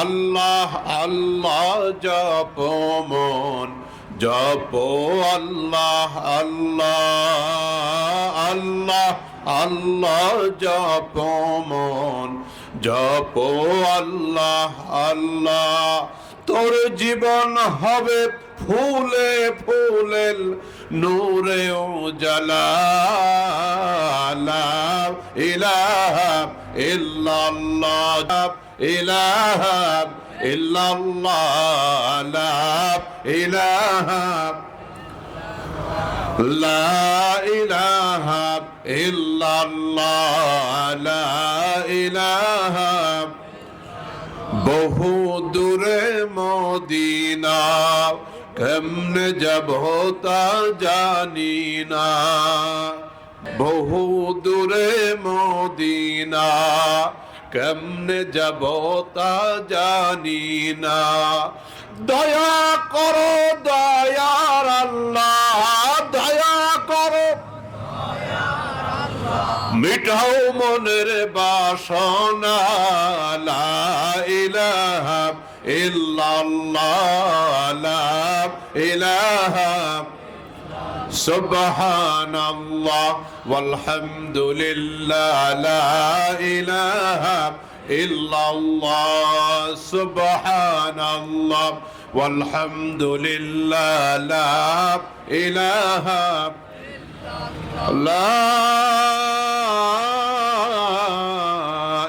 আল্লাহ আল্লাহ জপ মন জপ আল্লাহ আল্লাহ আল্লাহ আল্লাহ জপ মন জপ আল্লাহ আল্লাহ তোর জীবন হবে ফুলে ফুলেল নূরে ও জালা ইলাহা ইল্লাল্লাহ। ইলাহা ইল্লাল্লাহ। ইলাহা লা ইলাহা ইল্লাল্লাহ। লা ইলাহা বহু দূরে মদিনা, কেমনে যাব তা জানি না। বহু দূরে মদিনা, কেমনে যাব তা জানি না। দয়া করো দয়ার আল্লাহ মিটাও মনের বাসনা, লা ইলাহা ইল্লাল্লাহ, লা ইলাহা সুবহানাল্লাহ, ওয়ালহামদুলিল্লাহ, লা ইলাহা ইল্লাল্লাহ, সুবহানাল্লাহ, ওয়ালহামদুলিল্লাহ, লা ইলাহা لا